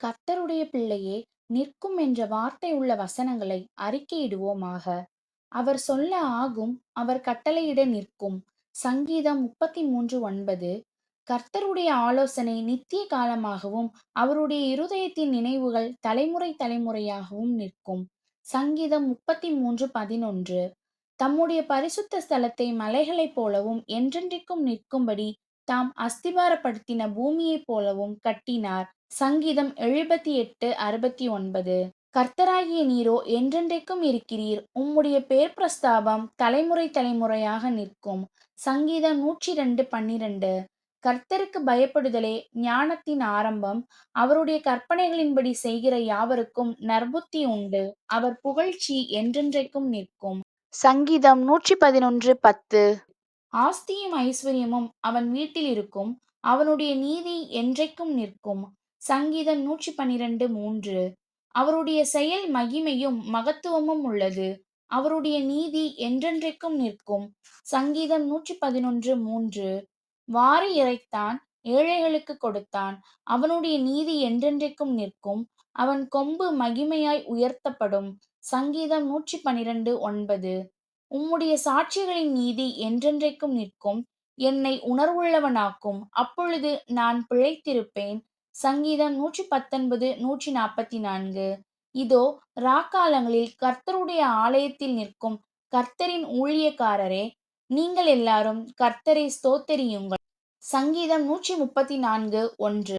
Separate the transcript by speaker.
Speaker 1: கர்த்தருடைய பிள்ளையே நிற்கும் என்ற வார்த்தை உள்ள வசனங்களை அறிக்கையிடுவோமாக. அவர் சொல்ல ஆகும் அவர் கட்டளையிட நிற்கும். சங்கீதம் முப்பத்தி மூன்று ஒன்பது கர்த்தருடைய ஆலோசனை நித்திய காலமாகவும் அவருடைய இருதயத்தின் நினைவுகள் தலைமுறை தலைமுறையாகவும் நிற்கும். சங்கீதம் முப்பத்தி மூன்று பதினொன்று தம்முடைய பரிசுத்த ஸ்தலத்தை மலைகளைப் போலவும் என்றென்றைக்கும் நிற்கும்படி தாம் அஸ்திபாரப்படுத்தின பூமியைப் போலவும் கட்டினார். சங்கீதம் எழுபத்தி எட்டு அறுபத்தி ஒன்பது கர்த்தராகிய நீரோ என்றென்றைக்கும் இருக்கிறீர். உம்முடைய பேர் பிரஸ்தாபம் தலைமுறை தலைமுறையாக நிற்கும். சங்கீதம் நூற்றி ரெண்டு பன்னிரண்டு. கர்த்தருக்கு பயப்படுதலே ஞானத்தின் ஆரம்பம். அவருடைய கற்பனைகளின்படி செய்கிற யாவருக்கும் நற்புத்தி உண்டு. அவர் புகழ்ச்சி என்றென்றைக்கும் நிற்கும். சங்கீதம் நூற்றி பதினொன்று பத்து. ஆஸ்தியும் ஐஸ்வர்யமும் அவன் வீட்டில் இருக்கும். அவனுடைய நீதி என்றைக்கும் நிற்கும். சங்கீதம் நூற்றி பனிரெண்டு மூன்று. அவருடைய செயல் மகிமையும் மகத்துவமும் உள்ளது. அவருடைய நீதி என்றென்றைக்கும் நிற்கும். சங்கீதம் நூற்றி பதினொன்று மூன்று. வாரி இறைத்தான் ஏழைகளுக்கு கொடுத்தான். அவனுடைய நீதி என்றென்றைக்கும் நிற்கும். அவன் கொம்பு மகிமையாய் உயர்த்தப்படும். சங்கீதம் நூற்றி பனிரெண்டு ஒன்பது. உம்முடைய சாட்சிகளின் நீதி என்றென்றைக்கும் நிற்கும். என்னை உணர்வுள்ளவனாக்கும். அப்பொழுது நான் பிழைத்திருப்பேன். சங்கீதம் நூற்றி பத்தொன்பது நூற்றி நாற்பத்தி நான்கு இதோ ராக்காலங்களில் கர்த்தருடைய ஆலயத்தில் நிற்கும் கர்த்தரின் ஊழியக்காரரே நீங்கள் எல்லாரும் கர்த்தரை ஸ்தோத்தரியுங்கள். சங்கீதம் நூற்றி முப்பத்தி நான்கு ஒன்று.